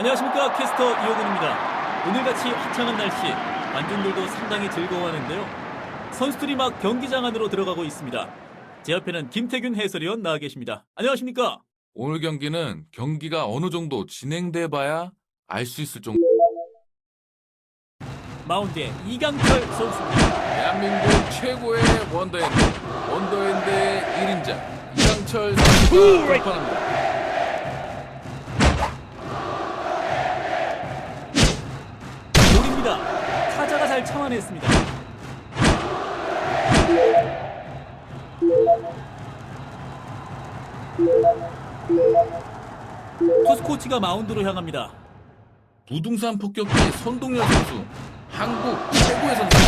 안녕하십니까 캐스터 이호근입니다. 오늘같이 화창한 날씨 관중들도 상당히 즐거워하는데요. 선수들이 막 경기장 안으로 들어가고 있습니다. 제 옆에는 김태균 해설위원 나와 계십니다. 안녕하십니까? 오늘 경기는 경기가 어느 정도 진행돼 봐야 알 수 있을 정도. 마운드에 이강철 선수입니다. 대한민국 최고의 원더핸드, 원더핸드의 1인자 이강철 선수가 돌판합니다. 볼입니다. 타자가 잘 참아냈습니다. 투수 코치가 마운드로 향합니다. 부동산 폭격기 손동열 선수, 한국 최고의 선수.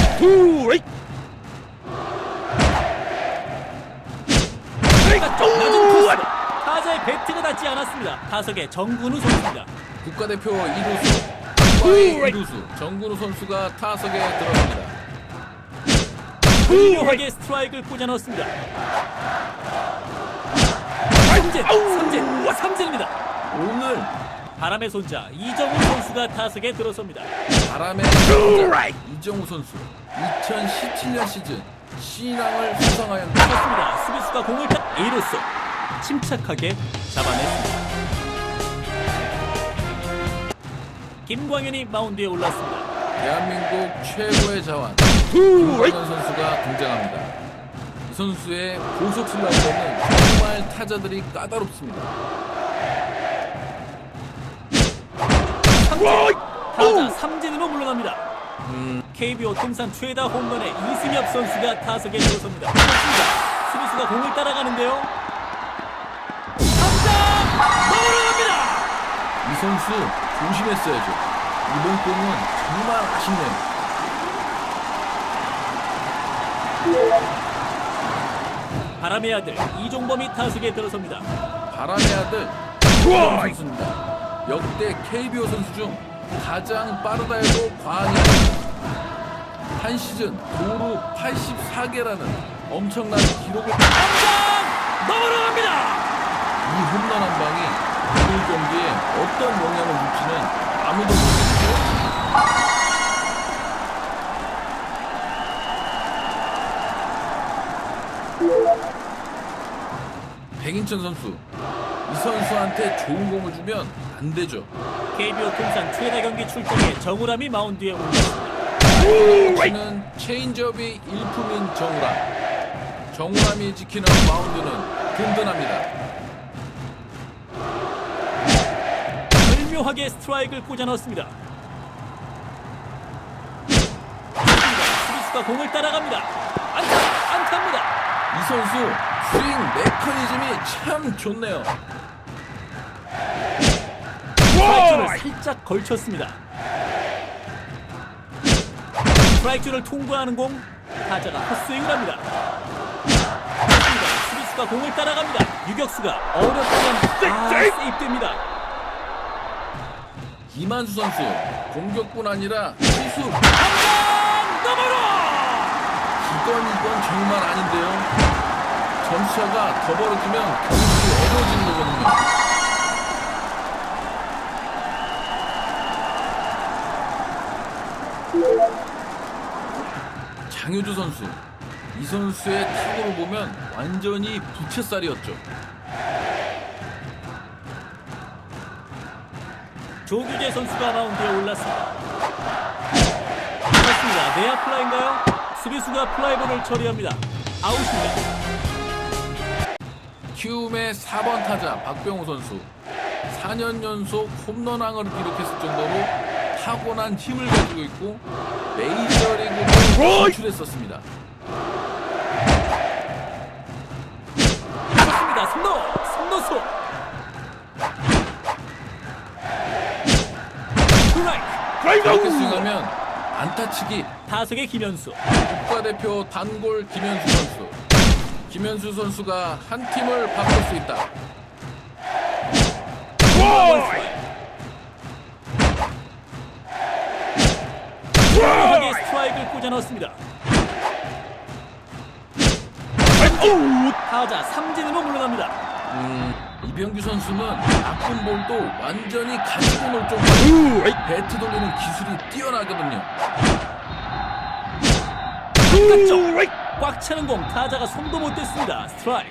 바깥쪽 낮은 코스 타자의 배트가 닿지 않았습니다. 타석의 정근우 선수입니다. 국가대표 2루수, 국가의 2루수 정근우 선수가 타석에 들어갑니다. 훌륭하게 스트라이크를 꽂아 넣었습니다. 삼진, 삼진, 삼진입니다. 오늘 바람의 손자 이정우 선수가 타석에 들어섭니다. 바람의 남자 이정우 선수 2017년 시즌 신앙을 수상하였는데 그렇습니다. 수비수가 공을 딱 A로서 침착하게 잡아냈습니다. 김광현이 마운드에 올랐습니다. 대한민국 최고의 자완 김광현 선수가 등장합니다. 이 선수의 고속 슬라이더는 정말 타자들이 까다롭습니다. 타자 삼진으로 물러납니다. KBO 통산 최다 홈런의 이승엽 선수가 타석에 들어섭니다. 그렇습니다. 수비수가 공을 따라가는데요. 넘어갑니다. 이 선수 조심했어야죠. 이번 공은 정말 아쉽네요. 바람의 아들 이종범이 타석에 들어섭니다. 바람의 아들 이정 선수입니다. 역대 KBO 선수 중 가장 빠르다 해도 과언이 아닙니다. 한 시즌 도루 84개라는 엄청난 기록을 삼장 넘어갑니다. 이 홈런 한 방이 오늘 경기에 어떤 영향을 줄지는 아무도 모르겠죠. 백인천 선수 이 선수한테 좋은 공을 주면 안 되죠. KBO 통산 최다 경기 출장에 정우람이 마운드에 올랐습니다. 치는 체인지업이 일품인 정우람. 정우람이 지키는 마운드는 든든합니다. 절묘하게 스트라이크를 꽂아 넣었습니다. 수비수가 공을 따라갑니다. 안타, 안타입니다. 이 선수 스윙 메커니즘이 참 좋네요. 스트라이크를 살짝 걸쳤습니다. 스트라이크를 통과하는 공 타자가 헛스윙을 합니다. 수비수가 공을 따라갑니다. 유격수가 어렵다면 아, 세입됩니다. 김한수 선수 공격뿐 아니라 투수 한방 넘어로 이건 이건 정말 아닌데요. 점수차가 더 벌어지면 경기 어려워지는 장효주 선수 이 선수의 타구를 보면 완전히 부채살이었죠. 조규재 선수가 마운드에 올랐습니다. 그렇습니다. 내야 플라인가요? 수비수가 플라이볼을 처리합니다. 아웃입니다. 키움의 4번 타자 박병호 선수 4년 연속 홈런왕을 기록했을 정도로 타고난 힘을 가지고 있고 메이저리그를 진출했었습니다. 그렇습니다. 선노! 선노수! 스트라이크! 이렇게 스윙하면 안타치기 타석의 김현수. 국가대표 단골 김현수 선수 김현수 선수가 한 팀을 바꿀 수 있다. 꽂아 넣었습니다. 타자 삼진으로 물러납니다. 음, 이병규 선수는 나쁜 볼도 완전히 가지고 놀 정도로 배트 돌리는 기술이 뛰어나거든요. 바깥쪽 꽉 차는 공 타자가 손도 못 댔습니다. 스트라이크.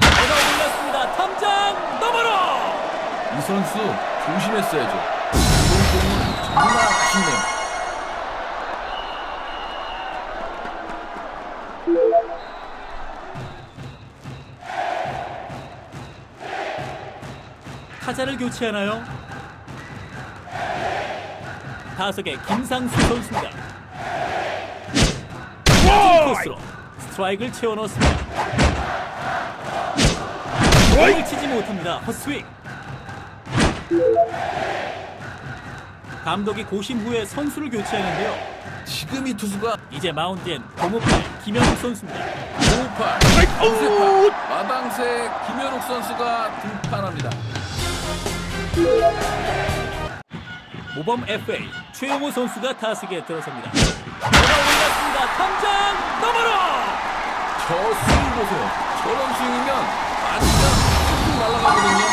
내가 올렸습니다. 탐장 너머로. 이 선수 조심했어야죠. 이번 공은 정말 아쉽네요. 타자를 교체하나요? 타석의 김상수 선수입니다. 코스로 스트라이크를 채워 넣었습니다. 공을 치지 못합니다. 헛스윙. 감독이 고심 후에 선수를 교체하는데요. 지금 이 투수가 이제 마운드엔 고무팔 김현욱 선수입니다. 5팔, 3세팔, 마당새 김현욱 선수가 등판합니다. 모범 FA 최용호 선수가 타석에 들어섭니다. 내가 올렸습니다. 탐장 너머로. 저 스윙 보세요. 저런 스윙이면 완전 툭툭 날아가거든요.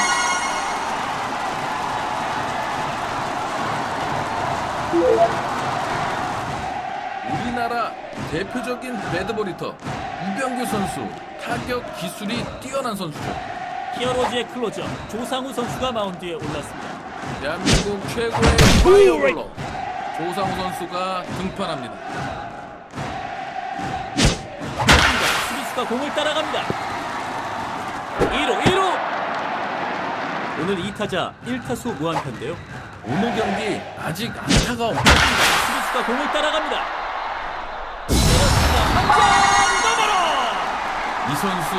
우리나라 대표적인 배드보리터 이병규 선수 타격 기술이 뛰어난 선수죠. 히어로즈의 클로저 조상우 선수가 마운드에 올랐습니다. 대한민국 최고의 파이어볼러 조상우 선수가 등판합니다. 수비수가 공을 따라갑니다. 2루 1루 오늘 2타자 1타수 무안타인데요. 오늘 경기 아직 안타가 없 수비수가 공을 따라갑니다. 이 선수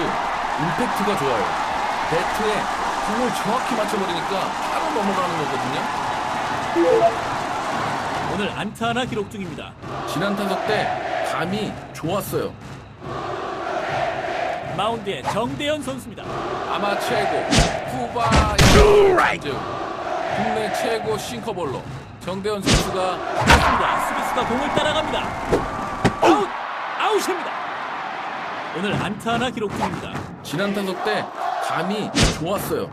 임팩트가 좋아요. 배트에 공을 정확히 맞춰버리니까 바로 넘어가는 거거든요. 오늘 안타 하나 기록 중입니다. 지난 타석 때 감이 좋았어요. 마운드에 정대현 선수입니다. 아마 최고 후바 야구 국내 최고 싱커볼러 정대현 선수가 그렇습니다. 수비수가 공을 따라갑니다. 아웃! 아웃입니다. 오늘 안타 하나 기록 중입니다. 지난 타석 때 감이 좋았어요.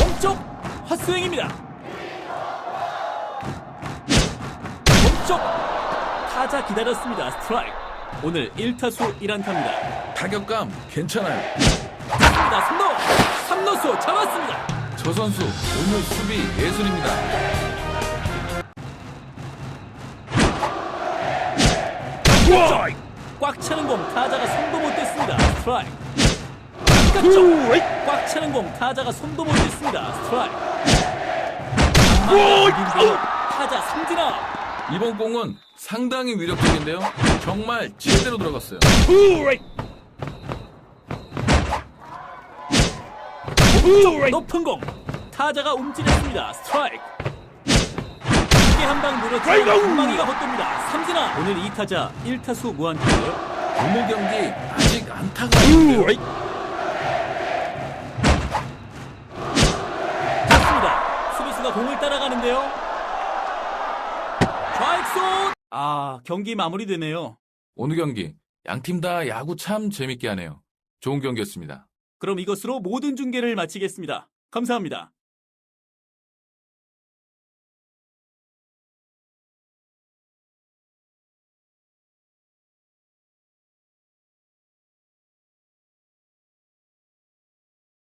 몸쪽 헛스윙입니다. 몸쪽 타자 기다렸습니다. 스트라이크. 오늘 1타수 1안타입니다. 타격감 괜찮아요. 잡습니다. 3루! 3루수 잡았습니다. 저 선수 오늘 수비 예술입니다. 꽉 차는 공 타자가 손도 못 댔습니다. 스트라이크. 바깥쪽 꽉 차는 공 타자가 손도 못 댔습니다. 스트라이크. 타자 삼진아. 이번 공은 상당히 위력적인데요. 정말 제대로 들어갔어요. 높은 공 타자가 움찔했습니다. 스트라이크. 크게 한 방 노렸지만 공망이가 헛돕니다. 삼진아 오늘 2타자 1타수 무안타인데요. 오늘 경기 아직 안타가 없는데요. 좋습니다. 수비수가 공을 따라가는데요. 좌익수. 아 경기 마무리되네요. 오늘 경기 양 팀 다 야구 참 재밌게 하네요. 좋은 경기였습니다. 그럼 이것으로 모든 중계를 마치겠습니다. 감사합니다.